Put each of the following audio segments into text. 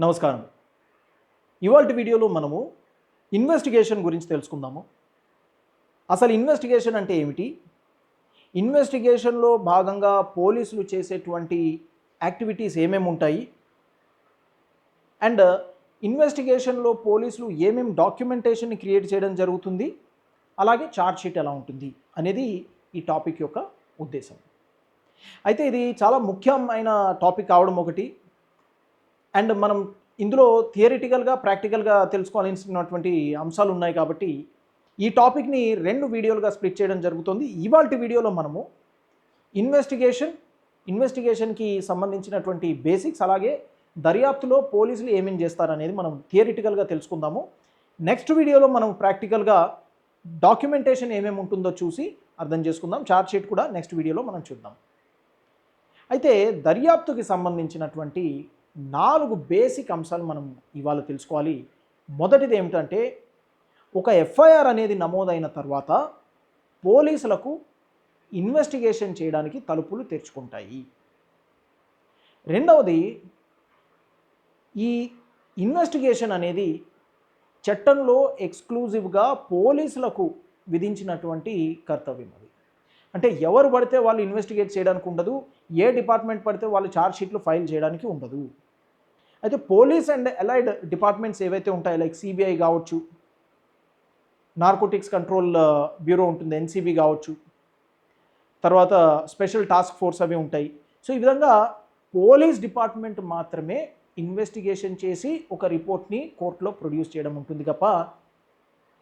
నమస్కారం. ఇవాళ వీడియోలో మనము ఇన్వెస్టిగేషన్ గురించి తెలుసుకుందాము. అసలు ఇన్వెస్టిగేషన్ అంటే ఏమిటి? ఇన్వెస్టిగేషన్లో భాగంగా పోలీసులు చేసేటువంటి యాక్టివిటీస్ ఏమేమి ఉంటాయి? అండ్ ఇన్వెస్టిగేషన్లో పోలీసులు ఏమేమి డాక్యుమెంటేషన్ని క్రియేట్ చేయడం జరుగుతుంది? అలాగే ఛార్జ్ షీట్ ఎలా ఉంటుంది? అనేది ఈ టాపిక్ యొక్క ఉద్దేశం. అయితే ఇది చాలా ముఖ్యమైన టాపిక్ కావడం ఒకటి. అండ్ మనం ఇందులో థియరిటికల్గా ప్రాక్టికల్గా తెలుసుకోవాల్సినటువంటి అంశాలు ఉన్నాయి కాబట్టి ఈ టాపిక్ని రెండు వీడియోలుగా స్ప్లిట్ చేయడం జరుగుతుంది. ఇవాళ వీడియోలో మనము ఇన్వెస్టిగేషన్ ఇన్వెస్టిగేషన్కి సంబంధించినటువంటి బేసిక్స్ అలాగే దర్యాప్తులో పోలీసులు ఏమేం చేస్తారనేది మనం థియరిటికల్గా తెలుసుకుందాము. నెక్స్ట్ వీడియోలో మనం ప్రాక్టికల్గా డాక్యుమెంటేషన్ ఏమేమి ఉంటుందో చూసి అర్థం చేసుకుందాం. చార్ట్ షీట్ కూడా నెక్స్ట్ వీడియోలో మనం చూద్దాం. అయితే దర్యాప్తుకి సంబంధించినటువంటి నాలుగు బేసిక్ అంశాలు మనం ఇవాళ తెలుసుకోవాలి. మొదటిది ఏమిటంటే ఒక ఎఫ్ఐఆర్ అనేది నమోదైన తర్వాత పోలీసులకు ఇన్వెస్టిగేషన్ చేయడానికి తలుపులు తెరుచుకుంటాయి. రెండవది ఈ ఇన్వెస్టిగేషన్ అనేది చట్టంలో ఎక్స్క్లూజివ్గా పోలీసులకు విధించినటువంటి కర్తవ్యం అది. అంటే ఎవరు పడితే వాళ్ళు ఇన్వెస్టిగేట్ చేయడానికి ఉండదు ఏ డిపార్ట్మెంట్ పడితే వాళ్ళు ఛార్జ్ షీట్లు ఫైల్ చేయడానికి ఉండదు. అయితే పోలీస్ అండ్ అలైడ్ డిపార్ట్మెంట్స్ ఏవైతే ఉంటాయో లైక్ సిబిఐ కావచ్చు నార్కోటిక్స్ కంట్రోల్ బ్యూరో ఉంటుంది ఎన్సీబీ కావచ్చు తర్వాత స్పెషల్ టాస్క్ ఫోర్స్ అవి ఉంటాయి. సో ఈ విధంగా పోలీస్ డిపార్ట్మెంట్ మాత్రమే ఇన్వెస్టిగేషన్ చేసి ఒక రిపోర్ట్ని కోర్టులో ప్రొడ్యూస్ చేయడం ఉంటుంది తప్ప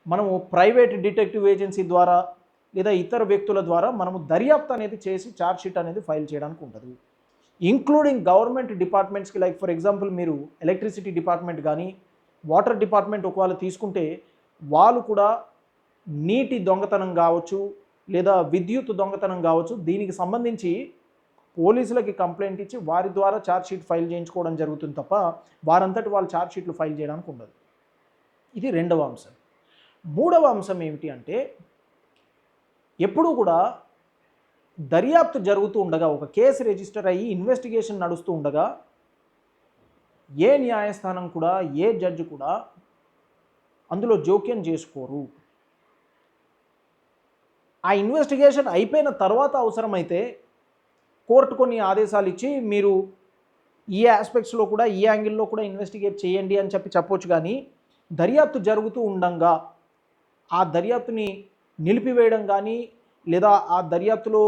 మనము ప్రైవేట్ డిటెక్టివ్ ఏజెన్సీ ద్వారా లేదా ఇతర వ్యక్తుల ద్వారా మనము దర్యాప్తు అనేది చేసి ఛార్జ్షీట్ అనేది ఫైల్ చేయడానికి ఉంటుంది ఇంక్లూడింగ్ గవర్నమెంట్ డిపార్ట్మెంట్స్కి లైక్ ఫర్ ఎగ్జాంపుల్ మీరు ఎలక్ట్రిసిటీ డిపార్ట్మెంట్ కానీ వాటర్ డిపార్ట్మెంట్ ఒకవేళ తీసుకుంటే వాళ్ళు కూడా నీటి దొంగతనం కావచ్చు లేదా విద్యుత్ దొంగతనం కావచ్చు దీనికి సంబంధించి పోలీసులకి కంప్లైంట్ ఇచ్చి వారి ద్వారా ఛార్జ్షీట్ ఫైల్ చేయించుకోవడం జరుగుతుంది తప్ప వారంతటి వాళ్ళు ఛార్జ్షీట్లు ఫైల్ చేయడానికి ఉండదు. ఇది రెండవ అంశం. మూడవ అంశం ఏమిటి అంటే ఎప్పుడూ కూడా దర్యాప్తు జరుగుతూ ఉండగా ఒక కేసు రిజిస్టర్ అయ్యి ఇన్వెస్టిగేషన్ నడుస్తూ ఉండగా ఏ న్యాయస్థానం కూడా ఏ జడ్జి కూడా అందులో జోక్యం చేసుకోరు. ఆ ఇన్వెస్టిగేషన్ అయిపోయిన తర్వాత అవసరమైతే కోర్టు కొన్ని ఆదేశాలు ఇచ్చి మీరు ఈ ఆస్పెక్ట్స్లో కూడా ఈ యాంగిల్లో కూడా ఇన్వెస్టిగేట్ చేయండి అని చెప్పి చెప్పొచ్చు కానీ దర్యాప్తు జరుగుతూ ఉండగా ఆ దర్యాప్తుని నిలిపివేయడం కానీ లేదా ఆ దర్యాప్తులో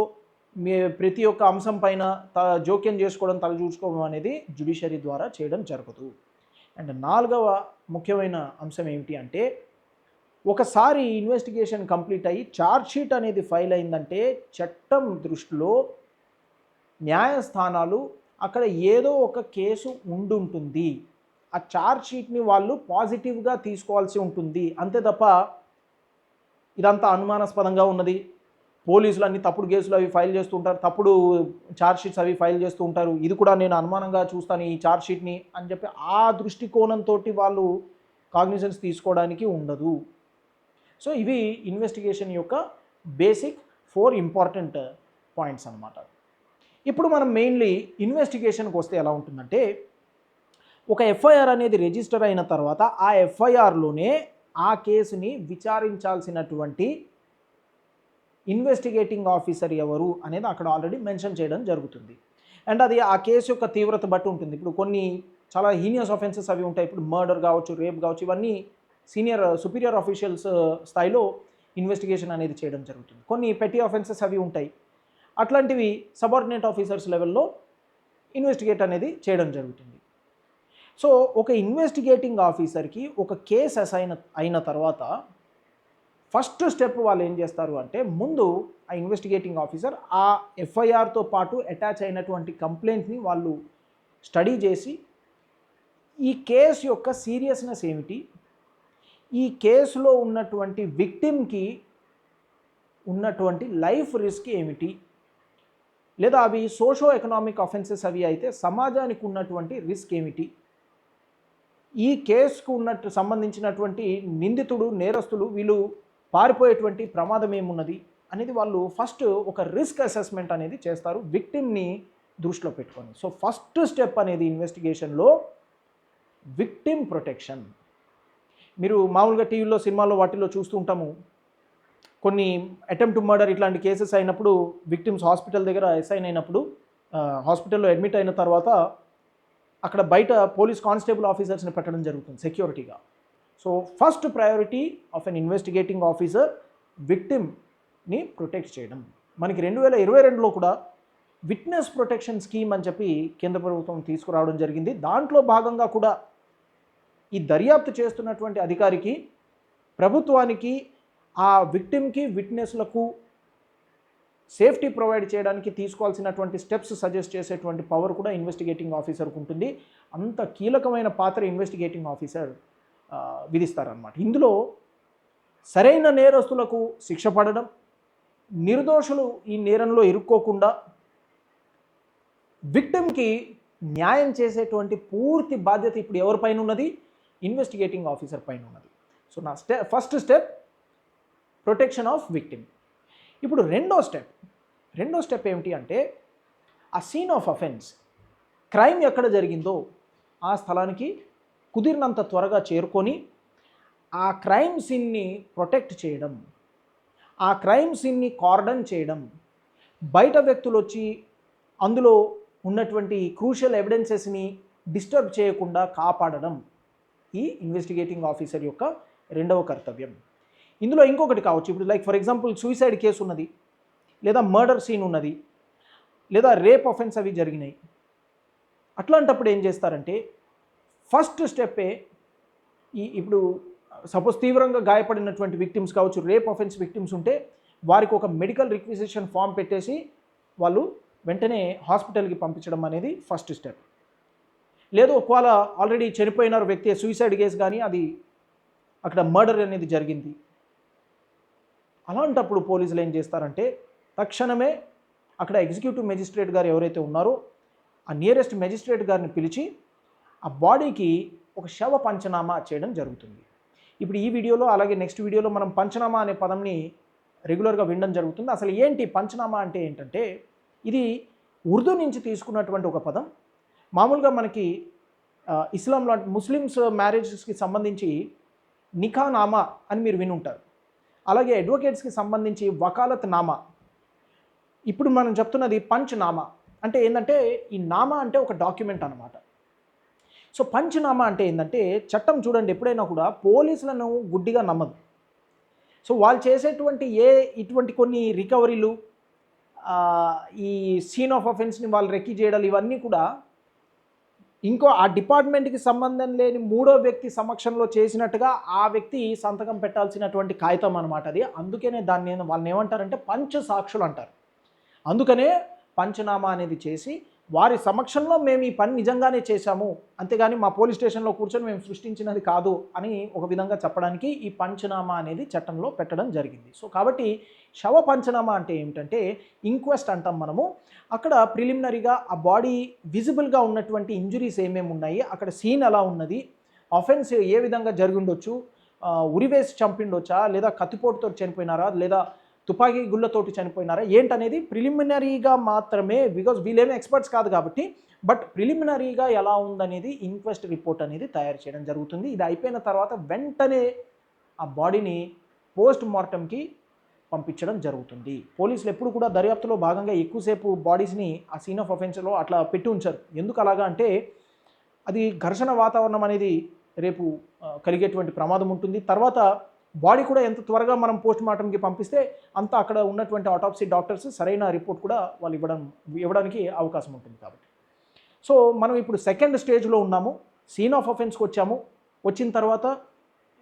మీ ప్రతి ఒక్క అంశం పైన త జోక్యం చేసుకోవడం తలచూసుకోవడం అనేది జ్యుడిషియరీ ద్వారా చేయడం జరగదు. అండ్ నాలుగవ ముఖ్యమైన అంశం ఏమిటి అంటే ఒకసారి ఇన్వెస్టిగేషన్ కంప్లీట్ అయ్యి ఛార్జ్షీట్ అనేది ఫైల్ అయిందంటే చట్టం దృష్టిలో న్యాయస్థానాలు అక్కడ ఏదో ఒక కేసు ఉండుంటుంది. ఆ ఛార్జ్షీట్ని వాళ్ళు పాజిటివ్గా తీసుకోవాల్సి ఉంటుంది. అంతే తప్ప ఇదంతా అనుమానాస్పదంగా ఉన్నది. పోలీసులు అన్ని తప్పుడు కేసులు అవి ఫైల్ చేస్తూ ఉంటారు. తప్పుడు ఛార్జ్ షీట్స్ అవి ఫైల్ చేస్తూ ఉంటారు. ఇది కూడా నేను అనుమానంగా చూస్తాను ఈ ఛార్జ్ షీట్ని అని చెప్పి ఆ దృష్టికోణంతో వాళ్ళు కాగ్నిజెన్స్ తీసుకోవడానికి ఉండదు. సో ఇవి ఇన్వెస్టిగేషన్ యొక్క బేసిక్ ఫోర్ ఇంపార్టెంట్ పాయింట్స్ అనమాట ఇప్పుడు మనం మెయిన్లీ ఇన్వెస్టిగేషన్కి వస్తే ఎలా ఉంటుందంటే ఒక ఎఫ్ఐఆర్ అనేది రిజిస్టర్ అయిన తర్వాత ఆ ఎఫ్ఐఆర్లోనే ఆ కేసుని విచారించాల్సినటువంటి ఇన్వెస్టిగేటింగ్ ఆఫీసర్ ఎవరు అనేది అక్కడ ఆల్రెడీ మెన్షన్ చేయడం జరుగుతుంది. అండ్ అది ఆ కేసు యొక్క తీవ్రత బట్టి ఉంటుంది. ఇప్పుడు కొన్ని చాలా హీనియస్ ఆఫెన్సెస్ అవి ఉంటాయి. ఇప్పుడు మర్డర్ కావచ్చు రేప్ కావచ్చు ఇవన్నీ సీనియర్ సుపీరియర్ ఆఫీషియల్స్ స్థాయిలో ఇన్వెస్టిగేషన్ అనేది చేయడం జరుగుతుంది. కొన్ని పెట్టి ఆఫెన్సెస్ అవి ఉంటాయి. అట్లాంటివి సబార్డినేట్ ఆఫీసర్స్ లెవెల్లో ఇన్వెస్టిగేట్ అనేది చేయడం జరుగుతుంది. సో ఒక ఇన్వెస్టిగేటింగ్ ఆఫీసర్కి ఒక కేసు అసైన్ అయిన తర్వాత ఫస్ట్ స్టెప్ వాళ్ళు ఏం చేస్తారు అంటే ముందు ఆ ఇన్వెస్టిగేటింగ్ ఆఫీసర్ ఆ ఎఫ్ఐఆర్తో పాటు అటాచ్ అయినటువంటి కంప్లైంట్ని వాళ్ళు స్టడీ చేసి ఈ కేసు యొక్క సీరియస్నెస్ ఏమిటి? ఈ కేసులో ఉన్నటువంటి విక్టిమ్కి ఉన్నటువంటి లైఫ్ రిస్క్ ఏమిటి? లేదా అవి సోషో ఎకనామిక్ అఫెన్సెస్ అవి అయితే సమాజానికి ఉన్నటువంటి రిస్క్ ఏమిటి? ఈ కేసుకు ఉన్నట్టు సంబంధించినటువంటి నిందితుడు నేరస్తులు వీళ్ళు పారిపోయేటువంటి ప్రమాదం ఏమున్నది అనేది వాళ్ళు ఫస్ట్ ఒక రిస్క్ అసెస్మెంట్ అనేది చేస్తారు విక్టిమ్ని దృష్టిలో పెట్టుకొని. సో ఫస్ట్ స్టెప్ అనేది ఇన్వెస్టిగేషన్లో విక్టిమ్ ప్రొటెక్షన్. మీరు మామూలుగా టీవీలో సినిమాల్లో వాటిల్లో చూస్తూ ఉంటాము. కొన్ని అటెంప్ట్ మర్డర్ ఇట్లాంటి కేసెస్ అయినప్పుడు విక్టిమ్స్ హాస్పిటల్ దగ్గర అసైన్ అయినప్పుడు హాస్పిటల్లో అడ్మిట్ అయిన తర్వాత అక్కడ బయట పోలీస్ కానిస్టేబుల్ ఆఫీసర్స్ని పెట్టడం జరుగుతుంది సెక్యూరిటీగా. So first priority of an investigating officer విక్టిమ్ని protect చేయడం. మనకి రెండు వేల ఇరవై రెండులో కూడా విట్నెస్ ప్రొటెక్షన్ స్కీమ్ అని చెప్పి కేంద్ర ప్రభుత్వం తీసుకురావడం జరిగింది. దాంట్లో భాగంగా కూడా ఈ దర్యాప్తు చేస్తున్నటువంటి అధికారికి ప్రభుత్వానికి ఆ విక్టిమ్కి విట్నెస్లకు సేఫ్టీ ప్రొవైడ్ చేయడానికి తీసుకోవాల్సినటువంటి స్టెప్స్ సజెస్ట్ చేసేటువంటి పవర్ కూడా ఇన్వెస్టిగేటింగ్ ఆఫీసర్కు ఉంటుంది. అంత కీలకమైన పాత్ర ఇన్వెస్టిగేటింగ్ ఆఫీసర్ విధిస్తారనమాట ఇందులో సరైన నేరస్తులకు శిక్ష పడడం నిర్దోషులు ఈ నేరంలో ఇరుక్కోకుండా విక్టిమ్కి న్యాయం చేసేటువంటి పూర్తి బాధ్యత ఇప్పుడు ఎవరిపైన ఉన్నది? ఇన్వెస్టిగేటింగ్ ఆఫీసర్ పైన ఉన్నది. సో నా step first step protection of victim. ఇప్పుడు రెండో స్టెప్ రెండో స్టెప్ ఏమిటి అంటే ఆ సీన్ ఆఫ్ అఫెన్స్ క్రైమ్ ఎక్కడ జరిగిందో ఆ స్థలానికి కుదిరినంత త్వరగా చేరుకొని ఆ క్రైమ్ సీన్ని ప్రొటెక్ట్ చేయడం ఆ క్రైమ్ సీన్ని కార్డన్ చేయడం బయట వ్యక్తులు వచ్చి అందులో ఉన్నటువంటి క్రూషియల్ ఎవిడెన్సెస్ని డిస్టర్బ్ చేయకుండా కాపాడడం ఈ ఇన్వెస్టిగేటింగ్ ఆఫీసర్ యొక్క రెండవ కర్తవ్యం. ఇందులో ఇంకొకటి కావచ్చు. ఇప్పుడు like for example suicide case ఉన్నది లేదా మర్డర్ సీన్ ఉన్నది లేదా రేప్ అఫెన్స్ అవి జరిగినాయి. అట్లాంటప్పుడు ఏం చేస్తారంటే ఫస్ట్ స్టెప్పే ఈ ఇప్పుడు సపోజ్ తీవ్రంగా గాయపడినటువంటి విక్టిమ్స్ కావచ్చు రేప్ అఫెన్స్ విక్టిమ్స్ ఉంటే వారికి ఒక మెడికల్ రిక్విజిషన్ ఫామ్ పెట్టేసి వాళ్ళు వెంటనే హాస్పిటల్కి పంపించడం అనేది ఫస్ట్ స్టెప్ లేదు ఒకవేళ ఆల్రెడీ చనిపోయిన వ్యక్తి సూసైడ్ కేసు కానీ అది అక్కడ మర్డర్ అనేది జరిగింది. అలాంటప్పుడు పోలీసులు ఏం చేస్తారంటే తక్షణమే అక్కడ ఎగ్జిక్యూటివ్ మెజిస్ట్రేట్ గారు ఎవరైతే ఉన్నారో ఆ నియరెస్ట్ మెజిస్ట్రేట్ గారిని పిలిచి ఆ బాడీకి ఒక శవ పంచనామా చేయడం జరుగుతుంది. ఇప్పుడు ఈ వీడియోలో అలాగే నెక్స్ట్ వీడియోలో మనం పంచనామా అనే పదంని రెగ్యులర్గా వినడం జరుగుతుంది. అసలు ఏంటి పంచనామా అంటే ఏంటంటే ఇది ఉర్దూ నుంచి తీసుకున్నటువంటి ఒక పదం. మామూలుగా మనకి ఇస్లాం లాంటి ముస్లిమ్స్ మ్యారేజెస్కి సంబంధించి నిఖానామా అని మీరు వినుంటారు. అలాగే అడ్వకేట్స్కి సంబంధించి వకాలత్ నామా. ఇప్పుడు మనం చెప్తున్నది పంచనామా. అంటే ఏంటంటే ఈ నామా అంటే ఒక డాక్యుమెంట్ అనమాట సో పంచనామా అంటే ఏంటంటే చట్టం చూడండి ఎప్పుడైనా కూడా పోలీసులను గుడ్డిగా నమ్మదు. సో వాళ్ళు చేసేటువంటి ఏ ఇటువంటి కొన్ని రికవరీలు ఈ సీన్ ఆఫ్ అఫెన్స్ని వాళ్ళు రెక్కి చేయడాలు ఇవన్నీ కూడా ఇంకో ఆ డిపార్ట్మెంట్కి సంబంధం లేని మూడో వ్యక్తి సమక్షంలో చేసినట్టుగా ఆ వ్యక్తి సంతకం పెట్టాల్సినటువంటి కాగితం అనమాట అది. అందుకనే దాన్ని వాళ్ళని ఏమంటారంటే పంచ సాక్షులు అంటారు. అందుకనే పంచనామా అనేది చేసి వారి సమక్షంలో మేము ఈ పని నిజంగానే చేశాము. అంతేగాని మా పోలీస్ స్టేషన్లో కూర్చొని మేము సృష్టించినది కాదు అని ఒక విధంగా చెప్పడానికి ఈ పంచనామా అనేది చట్టంలో పెట్టడం జరిగింది. సో కాబట్టి శవ పంచనామా అంటే ఏమిటంటే ఇంక్వెస్ట్ అంటాం మనము. అక్కడ ప్రిలిమినరీగా ఆ బాడీ విజిబుల్గా ఉన్నటువంటి ఇంజురీస్ ఏమేమి ఉన్నాయి అక్కడ సీన్ ఎలా ఉన్నది అఫెన్స్ ఏ విధంగా జరిగి ఉండొచ్చు ఉరివేసి చంపిండొచ్చా లేదా కత్తిపోటుతో చనిపోయినారా లేదా తుపాకీ గుళ్ళతోటి చనిపోయినారా? ఏంటనేది ప్రిలిమినరీగా మాత్రమే బికాజ్ వీళ్ళేమీ ఎక్స్పర్ట్స్ కాదు కాబట్టి బట్ ప్రిలిమినరీగా ఎలా ఉందనేది ఇన్క్వెస్ట్ రిపోర్ట్ అనేది తయారు చేయడం జరుగుతుంది. ఇది అయిపోయిన తర్వాత వెంటనే ఆ బాడీని పోస్ట్ మార్టంకి పంపించడం జరుగుతుంది. పోలీసులు ఎప్పుడు కూడా దర్యాప్తులో భాగంగా ఎక్కువసేపు బాడీస్ని ఆ సీన్ ఆఫ్ అఫెన్స్లో అట్లా పెట్టి ఉంచారు. ఎందుకు అలాగా అంటే అది ఘర్షణ వాతావరణం అనేది రేపు కలిగేటువంటి ప్రమాదం ఉంటుంది. తర్వాత బాడీ కూడా ఎంత త్వరగా మనం పోస్ట్ మార్టంకి పంపిస్తే అంత అక్కడ ఉన్నటువంటి ఆటోప్సీ డాక్టర్స్ సరైన రిపోర్ట్ కూడా వాళ్ళు ఇవ్వడం ఇవ్వడానికి అవకాశం ఉంటుంది కాబట్టి. సో మనం ఇప్పుడు సెకండ్ స్టేజ్లో ఉన్నాము. సీన్ ఆఫ్ అఫెన్స్కి వచ్చాము. వచ్చిన తర్వాత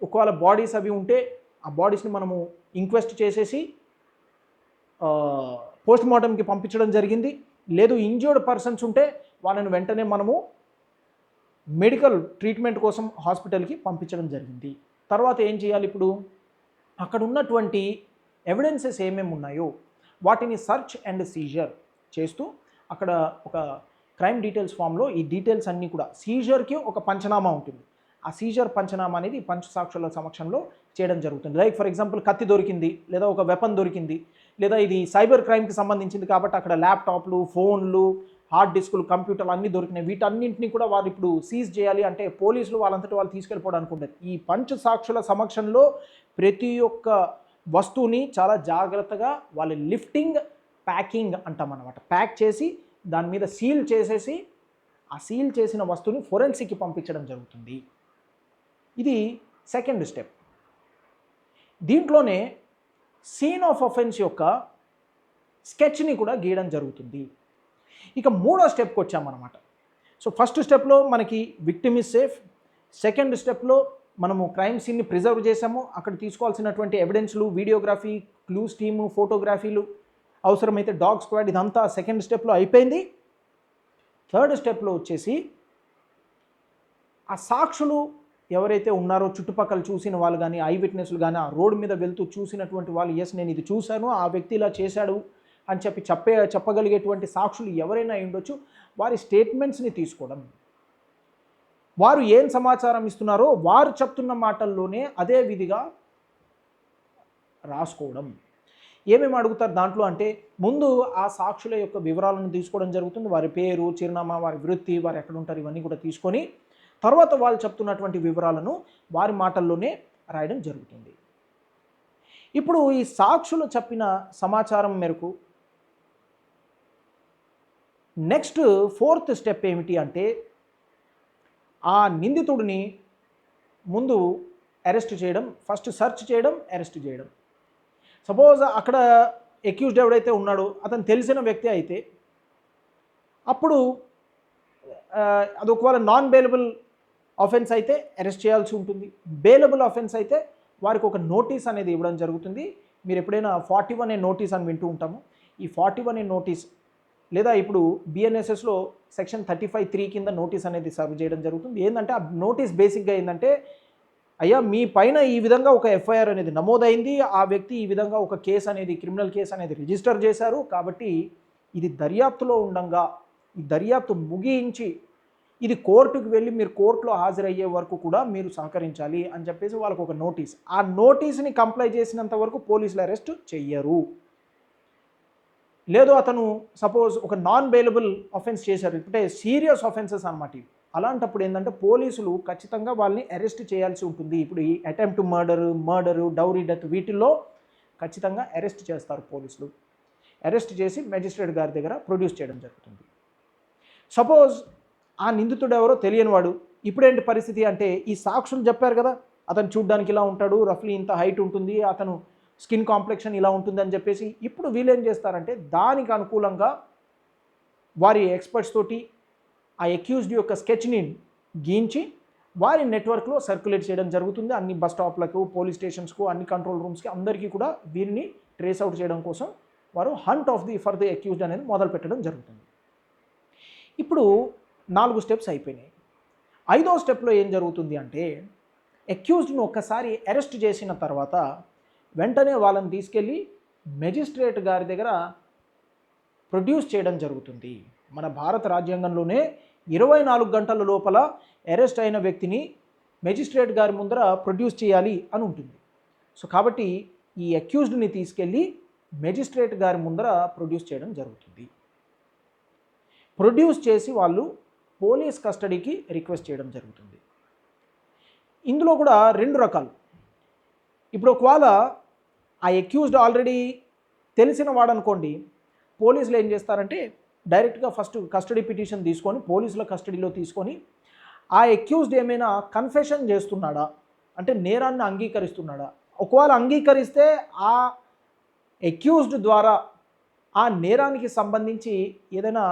ఒకవేళ బాడీస్ అవి ఉంటే ఆ బాడీస్ని మనము ఇంక్వెస్ట్ చేసేసి పోస్ట్ మార్టంకి పంపించడం జరిగింది. లేదు ఇంజ్యూర్డ్ పర్సన్స్ ఉంటే వాళ్ళని వెంటనే మనము మెడికల్ ట్రీట్మెంట్ కోసం హాస్పిటల్కి పంపించడం జరిగింది. తర్వాత ఏం చేయాలి ఇప్పుడు? అక్కడ ఉన్నటువంటి ఎవిడెన్సెస్ ఏమేమి ఉన్నాయో వాటిని సర్చ్ అండ్ సీజర్ చేస్తూ అక్కడ ఒక క్రైమ్ డీటెయిల్స్ ఫామ్లో ఈ డీటెయిల్స్ అన్నీ కూడా సీజర్కి ఒక పంచనామా ఉంటుంది. ఆ సీజర్ పంచనామా అనేది పంచ సాక్షుల సమక్షంలో చేయడం జరుగుతుంది. లైక్ ఫర్ ఎగ్జాంపుల్ కత్తి దొరికింది లేదా ఒక వెపన్ దొరికింది లేదా ఇది సైబర్ క్రైమ్కి సంబంధించింది కాబట్టి అక్కడ ల్యాప్టాప్లు ఫోన్లు హార్డ్ డిస్కులు కంప్యూటర్లు అన్నీ దొరికినాయి. వీటన్నింటినీ కూడా వారు ఇప్పుడు సీజ్ చేయాలి అంటే పోలీసులు వాళ్ళంతటి వాళ్ళు తీసుకెళ్ళిపోవడానికి ఉండదు ఈ పంచ సాక్షుల సమక్షంలో ప్రతి ఒక్క వస్తువుని చాలా జాగ్రత్తగా వాళ్ళు లిఫ్టింగ్ ప్యాకింగ్ అంటాం అనమాట ప్యాక్ చేసి దాని మీద సీల్ చేసేసి ఆ సీల్ చేసిన వస్తువుని ఫొరెన్సిక్కి పంపించడం జరుగుతుంది. ఇది సెకండ్ స్టెప్. దీంట్లోనే సీన్ ఆఫ్ అఫెన్స్ యొక్క స్కెచ్ని కూడా గీయడం జరుగుతుంది. ఇక మూడో స్టెప్కి వచ్చామన్నమాట. సో ఫస్ట్ స్టెప్లో మనకి విక్టిమ్ ఇస్ సేఫ్. సెకండ్ స్టెప్లో మనము క్రైమ్ సీన్ని ప్రిజర్వ్ చేసాము అక్కడ తీసుకోవాల్సినటువంటి ఎవిడెన్స్లు వీడియోగ్రఫీ క్లూస్ టీము ఫోటోగ్రఫీలు అవసరమైతే డాగ్ స్క్వాడ్ ఇదంతా సెకండ్ స్టెప్లో అయిపోయింది. థర్డ్ స్టెప్లో వచ్చేసి ఆ సాక్షులు ఎవరైతే ఉన్నారో చుట్టుపక్కల చూసిన వాళ్ళు కానీ ఐ విట్నెస్లు కానీ ఆ రోడ్డు మీద వెళ్తూ చూసినటువంటి వాళ్ళు ఎస్ నేను ఇది చూశాను. ఆ వ్యక్తి ఇలా చేశాడు. అని చెప్పి చెప్పే చెప్పగలిగేటువంటి సాక్షులు ఎవరైనా ఉండొచ్చు. వారి స్టేట్మెంట్స్ని తీసుకోవడం. వారు ఏం సమాచారం ఇస్తున్నారో వారు చెప్తున్న మాటల్లోనే అదే విధిగా రాసుకోవడం. ఏమేమి అడుగుతారు దాంట్లో అంటే ముందు ఆ సాక్షుల యొక్క వివరాలను తీసుకోవడం జరుగుతుంది. వారి పేరు చిరునామా వారి వృత్తి వారు ఎక్కడ ఉంటారు ఇవన్నీ కూడా తీసుకొని తర్వాత వాళ్ళు చెప్తున్నటువంటి వివరాలను వారి మాటల్లోనే రాయడం జరుగుతుంది. ఇప్పుడు ఈ సాక్షులు చెప్పిన సమాచారం మేరకు నెక్స్ట్ ఫోర్త్ స్టెప్ ఏమిటి అంటే ఆ నిందితుడిని ముందు అరెస్ట్ చేయడం ఫస్ట్ సెర్చ్ చేయడం అరెస్ట్ చేయడం. సపోజ్ అక్కడ అక్యూజ్డ్ ఎవడైతే ఉన్నాడో అతను తెలిసిన వ్యక్తి అయితే అప్పుడు అది ఒకవేళ నాన్ బెయిలబుల్ ఆఫెన్స్ అయితే అరెస్ట్ చేయాల్సి ఉంటుంది. బెయిలబుల్ ఆఫెన్స్ అయితే వారికి ఒక నోటీస్ అనేది ఇవ్వడం జరుగుతుంది. మీరు ఎప్పుడైనా ఫార్టీ వన్ ఏ నోటీస్ అని వింటూ ఉంటాము. ఈ ఫార్టీ వన్ ఏ నోటీస్ లేదా ఇప్పుడు బిఎన్ఎస్ఎస్లో సెక్షన్ థర్టీ ఫైవ్ త్రీ కింద నోటీస్ అనేది సర్వ్ చేయడం జరుగుతుంది. ఏంటంటే ఆ నోటీస్ బేసిక్గా ఏంటంటే అయ్యా మీ పైన ఈ విధంగా ఒక ఎఫ్ఐఆర్ అనేది నమోదైంది. ఆ వ్యక్తి ఈ విధంగా ఒక కేసు అనేది క్రిమినల్ కేసు అనేది రిజిస్టర్ చేశారు. కాబట్టి ఇది దర్యాప్తులో ఉండంగా ఈ దర్యాప్తు ముగించి ఇది కోర్టుకు వెళ్ళి మీరు కోర్టులో హాజరయ్యే వరకు కూడా మీరు సహకరించాలి అని చెప్పేసి వాళ్ళకు ఒక నోటీస్ ఆ నోటీస్ని కంప్లై చేసినంత వరకు పోలీసులు అరెస్ట్ చెయ్యరు. లేదు అతను సపోజ్ ఒక నాన్ బెయిలబుల్ అఫెన్స్ చేశారు. అంటే సీరియస్ అఫెన్సెస్ అనమాట ఇవి. అలాంటప్పుడు ఏంటంటే పోలీసులు ఖచ్చితంగా వాళ్ళని అరెస్ట్ చేయాల్సి ఉంటుంది. ఇప్పుడు ఈ attempt murder murder dowry death వీటిల్లో ఖచ్చితంగా అరెస్ట్ చేస్తారు పోలీసులు. అరెస్ట్ చేసి మెజిస్ట్రేట్ గారి దగ్గర ప్రొడ్యూస్ చేయడం జరుగుతుంది. సపోజ్ ఆ నిందితుడు ఎవరో తెలియని వాడు ఇప్పుడేంటి పరిస్థితి అంటే ఈ సాక్షులు చెప్పారు కదా అతను చూడ్డానికి ఇలా ఉంటాడు రఫ్లీ ఇంత హైట్ ఉంటుంది అతను స్కిన్ కాంప్లెక్షన్ ఇలా ఉంటుంది అని చెప్పేసి ఇప్పుడు వీళ్ళు ఏం చేస్తారంటే దానికి అనుకూలంగా వారి ఎక్స్పర్ట్స్ తోటి ఆ ఎక్యూజ్డ్ యొక్క స్కెచ్ని గీయించి వారి నెట్వర్క్లో సర్క్యులేట్ చేయడం జరుగుతుంది. అన్ని బస్ స్టాప్లకు పోలీస్ స్టేషన్స్కు అన్ని కంట్రోల్ రూమ్స్కి అందరికీ కూడా వీరిని ట్రేస్ అవుట్ చేయడం కోసం వారు hunt of the for the accused అనేది మొదలు పెట్టడం జరుగుతుంది. ఇప్పుడు నాలుగు స్టెప్స్ అయిపోయినాయి. ఐదో స్టెప్లో ఏం జరుగుతుంది అంటే అక్యూజ్డ్ను ఒక్కసారి అరెస్ట్ చేసిన తర్వాత వెంటనే వాళ్ళని తీసుకెళ్ళి మెజిస్ట్రేట్ గారి దగ్గర ప్రొడ్యూస్ చేయడం జరుగుతుంది. మన భారత రాజ్యాంగంలోనే ఇరవై నాలుగు గంటల లోపల అరెస్ట్ అయిన వ్యక్తిని మెజిస్ట్రేట్ గారి ముందర ప్రొడ్యూస్ చేయాలి అని ఉంటుంది. సో కాబట్టి ఈ అక్యూజ్డ్ని తీసుకెళ్ళి మెజిస్ట్రేట్ గారి ముందర ప్రొడ్యూస్ చేయడం జరుగుతుంది. ప్రొడ్యూస్ చేసి వాళ్ళు పోలీస్ కస్టడీకి రిక్వెస్ట్ చేయడం జరుగుతుంది. ఇందులో కూడా రెండు రకాలు. ఇప్పుడు ఒకవేళ ఆ అక్యూజ్డ్ ఆల్రెడీ తెలిసిన వాడు అనుకోండి పోలీసులు ఏం చేస్తారంటే డైరెక్ట్గా ఫస్ట్ కస్టడీ పిటిషన్ తీసుకొని పోలీసుల కస్టడీలో తీసుకొని ఆ అక్యూజ్డ్ ఏమైనా కన్ఫెషన్ చేస్తున్నాడా? అంటే నేరాన్ని అంగీకరిస్తున్నాడా? ఒకవేళ అంగీకరిస్తే ఆ అక్యూజ్డ్ ద్వారా ఆ నేరానికి సంబంధించి ఏదైనా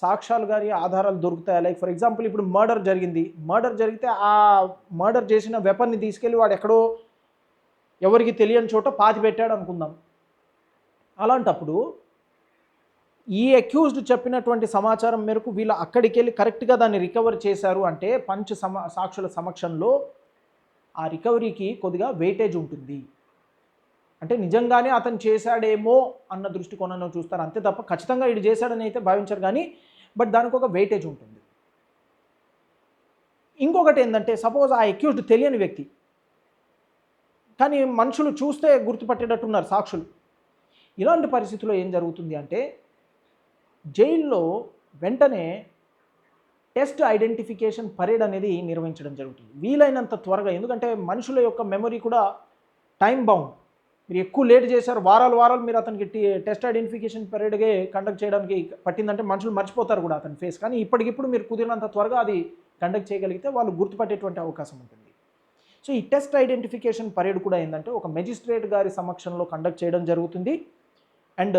సాక్ష్యాలు కానీ ఆధారాలు దొరుకుతాయా? లైక్ ఫర్ ఎగ్జాంపుల్ ఇప్పుడు మర్డర్ జరిగింది. మర్డర్ జరిగితే ఆ మర్డర్ చేసిన వెపన్ని తీసుకెళ్ళి వాడు ఎక్కడో ఎవరికి తెలియని చోట పాతి పెట్టాడు అనుకుందాం. అలాంటప్పుడు ఈ అక్యూజ్డ్ చెప్పినటువంటి సమాచారం మేరకు వీళ్ళు అక్కడికి వెళ్ళి కరెక్ట్గా దాన్ని రికవర్ చేశారు అంటే పంచ సమ సాక్షుల సమక్షంలో ఆ రికవరీకి కొద్దిగా వెయిటేజ్ ఉంటుంది. అంటే నిజంగానే అతను చేశాడేమో అన్న దృష్టికోణంలో చూస్తారు. అంతే తప్ప ఖచ్చితంగా ఇది చేశాడని అయితే భావించరు కానీ బట్ దానికి ఒక వెయిటేజ్ ఉంటుంది. ఇంకొకటి ఏంటంటే సపోజ్ ఆ అక్యూజ్డ్ తెలియని వ్యక్తి కానీ మనుషులు చూస్తే గుర్తుపట్టేటట్టున్నారు సాక్షులు. ఇలాంటి పరిస్థితుల్లో ఏం జరుగుతుంది అంటే జైల్లో వెంటనే టెస్ట్ ఐడెంటిఫికేషన్ పరేడ్ అనేది నిర్వహించడం జరుగుతుంది. వీలైనంత త్వరగా ఎందుకంటే మనుషుల యొక్క మెమరీ కూడా టైం బౌండ్. మీరు ఎక్కువ లేట్ చేశారు వారాలు వారాలు మీరు అతనికి టెస్ట్ ఐడెంటిఫికేషన్ పరేడ్గా కండక్ట్ చేయడానికి పట్టిందంటే మనుషులు మర్చిపోతారు కూడా అతని ఫేస్. కానీ ఇప్పటికిప్పుడు మీరు కుదిరినంత త్వరగా అది కండక్ట్ చేయగలిగితే వాళ్ళు గుర్తుపట్టేటువంటి అవకాశం ఉంటుంది. సో ఈ టెస్ట్ ఐడెంటిఫికేషన్ పరేడ్ కూడా ఏంటంటే ఒక మెజిస్ట్రేట్ గారి సమక్షంలో కండక్ట్ చేయడం జరుగుతుంది. అండ్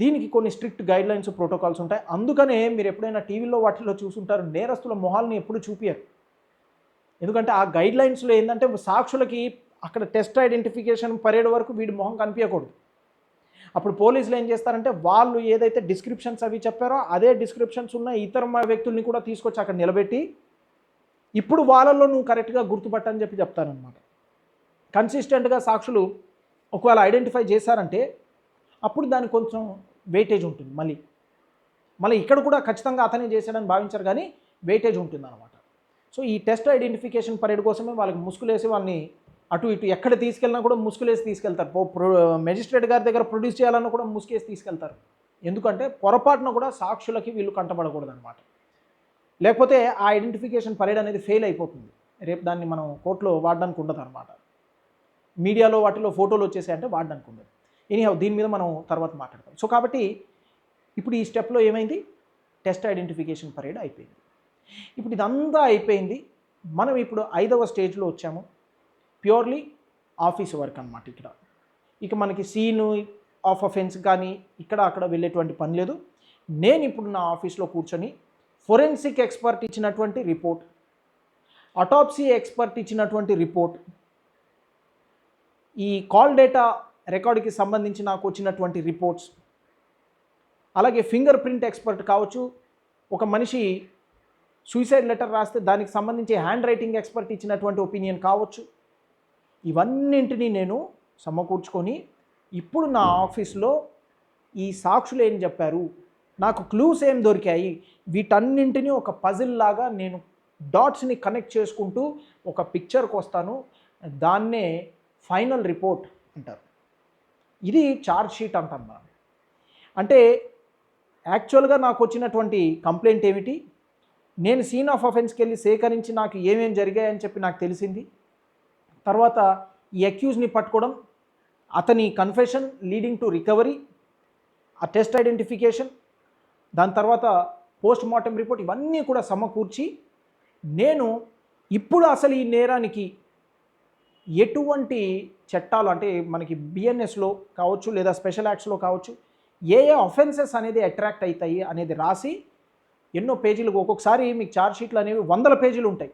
దీనికి కొన్ని స్ట్రిక్ట్ గైడ్ లైన్స్ ప్రోటోకాల్స్ ఉంటాయి. అందుకనే మీరు ఎప్పుడైనా టీవీలో వాటిలో చూసుంటారు నేరస్తుల మొహాల్ని ఎప్పుడు చూపియరు. ఎందుకంటే ఆ గైడ్ లైన్స్లో ఏంటంటే సాక్షులకి అక్కడ టెస్ట్ ఐడెంటిఫికేషన్ పరేడ్ వరకు వీడి మొహం కనిపించకూడదు అప్పుడు పోలీసులు ఏం చేస్తారంటే వాళ్ళు ఏదైతే డిస్క్రిప్షన్స్ అవి చెప్పారో అదే డిస్క్రిప్షన్స్ ఉన్న ఇతర వ్యక్తుల్ని కూడా తీసుకొచ్చి అక్కడ నిలబెట్టి ఇప్పుడు వాళ్ళల్లో నువ్వు కరెక్ట్గా గుర్తుపట్టని చెప్పి చెప్తారనమాట కన్సిస్టెంట్గా సాక్షులు ఒకవేళ ఐడెంటిఫై చేశారంటే అప్పుడు దానికి కొంచెం వెయిటేజ్ ఉంటుంది మళ్ళీ. మళ్ళీ ఇక్కడ కూడా ఖచ్చితంగా అతనే చేశాడని భావించారు కానీ వెయిటేజ్ ఉంటుంది అనమాట సో ఈ టెస్ట్ ఐడెంటిఫికేషన్ పరేడ్ కోసమే వాళ్ళకి ముసుగులేసి వాళ్ళని అటు ఇటు ఎక్కడ తీసుకెళ్ళినా కూడా ముసుగులేసి తీసుకెళ్తారు. ప్రొ మెజిస్ట్రేట్ గారి దగ్గర ప్రొడ్యూస్ చేయాలన్నా కూడా ముసుగేసి తీసుకెళ్తారు. ఎందుకంటే పొరపాటున కూడా సాక్షులకి వీళ్ళు కంటపడకూడదు అనమాట లేకపోతే ఆ ఐడెంటిఫికేషన్ పరేడ్ అనేది ఫెయిల్ అయిపోతుంది. రేపు దాన్ని మనం కోర్టులో వాడడానికి ఉండదు అనమాట మీడియాలో వాటిలో ఫోటోలు వచ్చేసాయంటే వాడడానికి ఉండదు. ఎనీహౌ దీని మీద మనం తర్వాత మాట్లాడతాం. సో కాబట్టి ఇప్పుడు ఈ స్టెప్లో ఏమైంది? టెస్ట్ ఐడెంటిఫికేషన్ పరేడ్ అయిపోయింది. ఇప్పుడు ఇదంతా అయిపోయింది. మనం ఇప్పుడు ఐదవ స్టేజ్లో వచ్చాము. ప్యూర్లీ ఆఫీస్ వర్క్ అనమాట ఇక్కడ. ఇక మనకి సీను ఆఫ్ అఫెన్స్ కానీ ఇక్కడ అక్కడ వెళ్ళేటువంటి పని లేదు. నేను ఇప్పుడు నా ఆఫీస్లో కూర్చొని ఫొరెన్సిక్ ఎక్స్పర్ట్ ఇచ్చినటువంటి రిపోర్ట్ అటాప్సీ ఎక్స్పర్ట్ ఇచ్చినటువంటి రిపోర్ట్ ఈ కాల్ డేటా రికార్డుకి సంబంధించి నాకు వచ్చినటువంటి రిపోర్ట్స్ అలాగే ఫింగర్ ప్రింట్ ఎక్స్పర్ట్ కావచ్చు. ఒక మనిషి సూసైడ్ లెటర్ రాస్తే దానికి సంబంధించి హ్యాండ్ రైటింగ్ ఎక్స్పర్ట్ ఇచ్చినటువంటి ఒపీనియన్ కావచ్చు. ఇవన్నింటినీ నేను సమకూర్చుకొని ఇప్పుడు నా ఆఫీస్లో ఈ సాక్షులు ఏం చెప్పారు? నాకు క్లూస్ ఏం దొరికాయి? వీటన్నింటినీ ఒక పజిల్ లాగా నేను డాట్స్ని కనెక్ట్ చేసుకుంటూ ఒక పిక్చర్కి వస్తాను. దాన్నే ఫైనల్ రిపోర్ట్ అంటారు. ఇది చార్జ్ షీట్ అంటాం మనం అంటే యాక్చువల్గా నాకు వచ్చినటువంటి కంప్లైంట్ ఏమిటి? నేను సీన్ ఆఫ్ అఫెన్స్కి వెళ్ళి సేకరించి నాకు ఏమేమి జరిగాయని చెప్పి నాకు తెలిసింది. తర్వాత ఈ అక్యూజ్ని పట్టుకోవడం అతని కన్ఫెషన్ లీడింగ్ టు రికవరీ ఆ టెస్ట్ ఐడెంటిఫికేషన్ దాని తర్వాత పోస్ట్ మార్టం రిపోర్ట్ ఇవన్నీ కూడా సమకూర్చి నేను ఇప్పుడు అసలు ఈ నేరానికి ఎటువంటి చట్టాలు అంటే మనకి బిఎన్ఎస్లో కావచ్చు లేదా స్పెషల్ యాక్ట్స్లో కావచ్చు ఏ ఏ అఫెన్సెస్ అనేది అట్రాక్ట్ అవుతాయి అనేది రాసి ఎన్నో పేజీలు ఒక్కొక్కసారి మీకు ఛార్జ్ షీట్లు అనేవి వందల పేజీలు ఉంటాయి.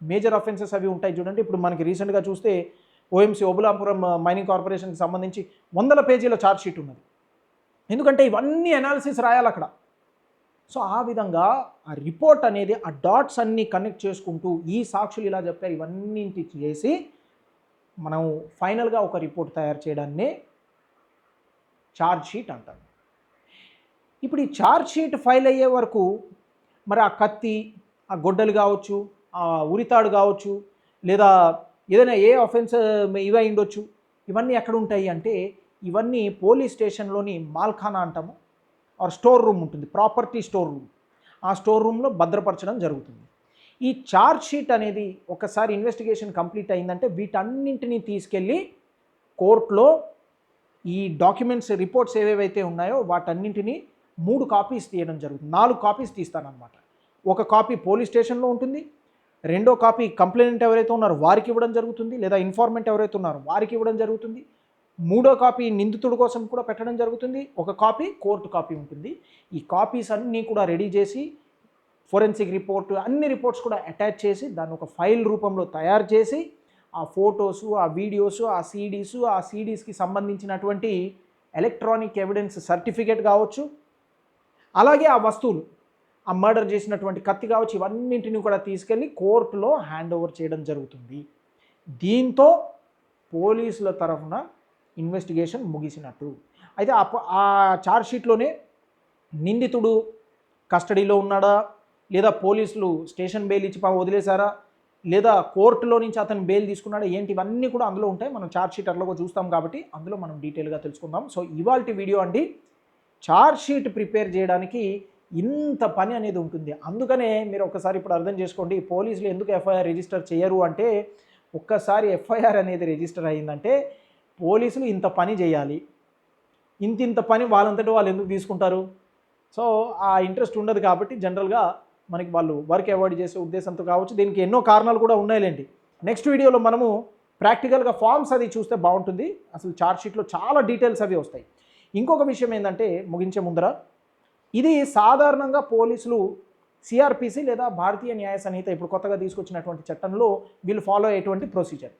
మేజర్ అఫెన్సెస్ అవి ఉంటాయి చూడండి. ఇప్పుడు మనకి రీసెంట్గా చూస్తే ఓఎంసీ ఓబులాపురం మైనింగ్ కార్పొరేషన్కి సంబంధించి వందల పేజీల ఛార్జ్ షీట్ ఉన్నది. ఎందుకంటే ఇవన్నీ అనాలిసిస్ రాయాలి అక్కడ సో ఆ విధంగా ఆ రిపోర్ట్ అనేది ఆ డాట్స్ అన్నీ కనెక్ట్ చేసుకుంటూ ఈ సాక్షులు ఇలా చెప్పారు ఇవన్నీ చేసి మనం ఫైనల్గా ఒక రిపోర్ట్ తయారు చేయడాన్ని ఛార్జ్ షీట్ అంటాం ఇప్పుడు ఈ ఛార్జ్ షీట్ ఫైల్ అయ్యే వరకు మరి ఆ కత్తి ఆ గొడ్డలు కావచ్చు ఆ ఉరితాడు కావచ్చు లేదా ఏదైనా ఏ అఫెన్స్ ఇవై ఉండొచ్చు ఇవన్నీ ఎక్కడ ఉంటాయి అంటే ఇవన్నీ పోలీస్ స్టేషన్లోని మాల్ఖానా అంటాము. ఆర్ స్టోర్ రూమ్ ఉంటుంది ప్రాపర్టీ స్టోర్ రూమ్. ఆ స్టోర్ రూమ్లో భద్రపరచడం జరుగుతుంది. ఈ ఛార్జ్ షీట్ అనేది ఒకసారి ఇన్వెస్టిగేషన్ కంప్లీట్ అయిందంటే వీటన్నింటినీ తీసుకెళ్ళి కోర్టులో ఈ డాక్యుమెంట్స్ రిపోర్ట్స్ ఏవేవైతే ఉన్నాయో వాటన్నింటినీ మూడు కాపీస్ తీయడం జరుగుతుంది. నాలుగు కాపీస్ తీస్తానన్నమాట. ఒక కాపీ పోలీస్ స్టేషన్లో ఉంటుంది రెండో కాపీ కంప్లైంట్ ఎవరైతే ఉన్నారో వారికి ఇవ్వడం జరుగుతుంది లేదా ఇన్ఫార్మెంట్ ఎవరైతే ఉన్నారో వారికి ఇవ్వడం జరుగుతుంది మూడో కాపీ నిందితుడి కోసం కూడా పెట్టడం జరుగుతుంది. ఒక కాపీ కోర్టు కాపీ ఉంటుంది. ఈ కాపీస్ అన్నీ కూడా రెడీ చేసి ఫోరెన్సిక్ రిపోర్ట్ అన్ని రిపోర్ట్స్ కూడా అటాచ్ చేసి దాన్ని ఒక ఫైల్ రూపంలో తయారు చేసి ఆ ఫోటోసు ఆ వీడియోసు ఆ సీడీసు ఆ సీడీస్కి సంబంధించినటువంటి ఎలక్ట్రానిక్ ఎవిడెన్స్ సర్టిఫికేట్ కావచ్చు. అలాగే ఆ వస్తువులు ఆ మర్డర్ చేసినటువంటి కత్తి కావచ్చు ఇవన్నింటిని కూడా తీసుకెళ్ళి కోర్టులో హ్యాండ్ ఓవర్ చేయడం జరుగుతుంది. దీంతో పోలీసుల తరఫున ఇన్వెస్టిగేషన్ ముగిసినట్టు. అయితే ఆ ఆ చార్జ్షీట్లోనే నిందితుడు కస్టడీలో ఉన్నాడా? లేదా పోలీసులు స్టేషన్ బెయిల్ ఇచ్చి పా- వదిలేశారా? లేదా కోర్టులో నుంచి అతను బెయిల్ తీసుకున్నాడా? ఏంటి? ఇవన్నీ కూడా అందులో ఉంటాయి. మనం చార్జ్షీట్ షీట్ అట్లా చూస్తాం కాబట్టి అందులో మనం డీటెయిల్గా తెలుసుకుందాం. సో ఇవాల్టి వీడియో అండి. చార్జ్షీట్ ప్రిపేర్ చేయడానికి ఇంత పని అనేది ఉంటుంది. అందుకనే మీరు ఒకసారి ఇప్పుడు అర్థం చేసుకోండి పోలీసులు ఎందుకు ఎఫ్ఐఆర్ రిజిస్టర్ చేయరు అంటే ఒక్కసారి ఎఫ్ఐఆర్ అనేది రిజిస్టర్ అయ్యిందంటే పోలీసులు ఇంత పని చేయాలి. ఇంత ఇంత పని వాళ్ళంతటి వాళ్ళు ఎందుకు తీసుకుంటారు? సో ఆ ఇంట్రెస్ట్ ఉండదు కాబట్టి జనరల్గా మనకి వాళ్ళు వర్క్ అవాయిడ్ చేసే ఉద్దేశంతో కావచ్చు దీనికి ఎన్నో కారణాలు కూడా ఉన్నాయిలేండి. నెక్స్ట్ వీడియోలో మనము ప్రాక్టికల్గా ఫార్మ్స్ అది చూస్తే బాగుంటుంది. అసలు చార్ట్ షీట్లో చాలా డీటెయిల్స్ అవి వస్తాయి. ఇంకొక విషయం ఏంటంటే ముగించే ముందర ఇది సాధారణంగా పోలీసులు సిఆర్పిసి లేదా భారతీయ న్యాయ సంహిత ఇప్పుడు కొత్తగా తీసుకొచ్చినటువంటి చట్టంలో వీళ్ళు ఫాలో అయ్యేటువంటి ప్రొసీజర్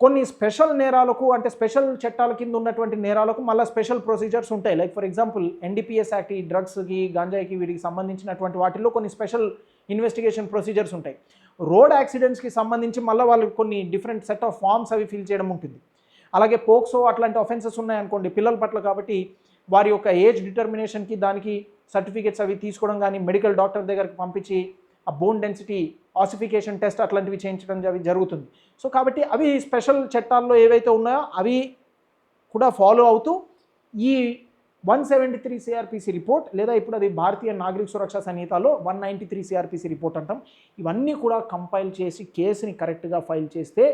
కొన్ని స్పెషల్ నేరాలకు అంటే స్పెషల్ చట్టాల కింద ఉన్నటువంటి నేరాలకు మళ్ళీ స్పెషల్ ప్రొసీజర్స్ ఉంటాయి. Like for example NDPS act ఈ డ్రగ్స్కి గాంజాయికి వీటికి సంబంధించినటువంటి వాటిల్లో కొన్ని స్పెషల్ ఇన్వెస్టిగేషన్ ప్రొసీజర్స్ ఉంటాయి. రోడ్ యాక్సిడెంట్స్కి సంబంధించి మళ్ళీ వాళ్ళు కొన్ని డిఫరెంట్ సెట్ ఆఫ్ ఫార్మ్స్ అవి ఫిల్ చేయడం ఉంటుంది. అలాగే పోక్సో అట్లాంటి అఫెన్సెస్ ఉన్నాయనుకోండి పిల్లల పట్ల కాబట్టి వారి యొక్క ఏజ్ డిటర్మినేషన్కి దానికి సర్టిఫికేట్స్ అవి తీసుకోవడం కానీ మెడికల్ డాక్టర్ దగ్గరికి పంపించి ఆ బోన్ డెన్సిటీ ఆసిఫికేషన్ టెస్ట్ అట్లాంటివి చేయించడం అవి జరుగుతుంది. సో కాబట్టి అవి స్పెషల్ చట్టాల్లో ఏవైతే ఉన్నాయో అవి కూడా ఫాలో అవుతూ ఈ one seventy three CrPC report లేదా ఇప్పుడు అది భారతీయ నాగరిక సురక్షా సంహితలో one ninety three CrPC report అంటాం. ఇవన్నీ కూడా కంపైల్ చేసి కేసుని కరెక్ట్గా ఫైల్ చేస్తే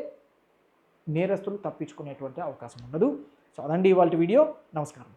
నేరస్తులు తప్పించుకునేటువంటి అవకాశం ఉండదు. సో అదండి ఇవాళ వీడియో. నమస్కారం.